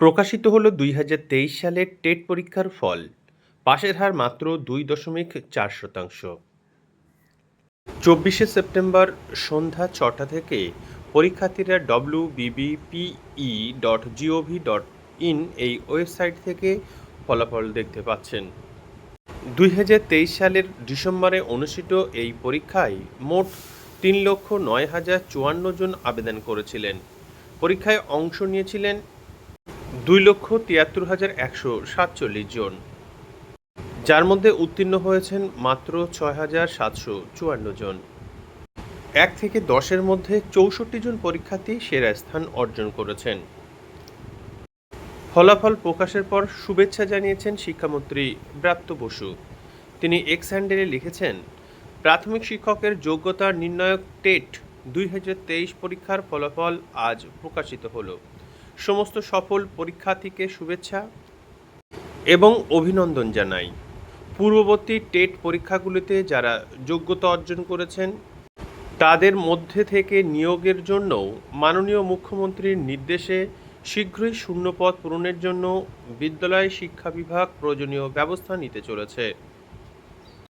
প্রকাশিত হলো দুই হাজার তেইশ সালের টেট পরীক্ষার ফল। পাশের হার মাত্র দুই দশমিক চার শতাংশ। চব্বিশে সেপ্টেম্বর সন্ধ্যা ছটা থেকে পরীক্ষার্থীরা W BBPE dot gov dot in এই ওয়েবসাইট থেকে ফলাফল দেখতে পাচ্ছেন। দুই হাজার তেইশ সালের ডিসেম্বরে অনুষ্ঠিত এই পরীক্ষায় মোট তিন লক্ষ নয় হাজার চুয়ান্ন জন আবেদন করেছিলেন। পরীক্ষায় অংশ নিয়েছিলেন দুই লক্ষ তিয়াত্তর হাজার একশো সাতচল্লিশ জন। যার মধ্যে উত্তীর্ণ হয়েছেন মাত্র ছয় হাজার সাতশো চুয়ান্ন জন। এক থেকে দশের মধ্যে চৌষট্টি জন পরীক্ষার্থী সেরা স্থান অর্জন করেছেন। ফলাফল প্রকাশের পর শুভেচ্ছা জানিয়েছেন শিক্ষামন্ত্রী ব্রাত্য বসু। তিনি এক্স হ্যান্ডেলে লিখেছেন, প্রাথমিক শিক্ষকের যোগ্যতা নির্ণায়ক টেট দুই হাজার তেইশ পরীক্ষার ফলাফল আজ প্রকাশিত হলো। সমস্ত সফল পরীক্ষার্থীকে শুভেচ্ছা এবং অভিনন্দন জানাই। পূর্ববর্তী টেট পরীক্ষাগুলিতে যারা যোগ্যতা অর্জন করেছেন, তাদের মধ্যে থেকে নিয়োগের জন্য মাননীয় মুখ্যমন্ত্রীর নির্দেশে শীঘ্রই শূন্যপদ পূরণের জন্য বিদ্যালয় শিক্ষা বিভাগ প্রয়োজনীয় ব্যবস্থা নিতে চলেছে।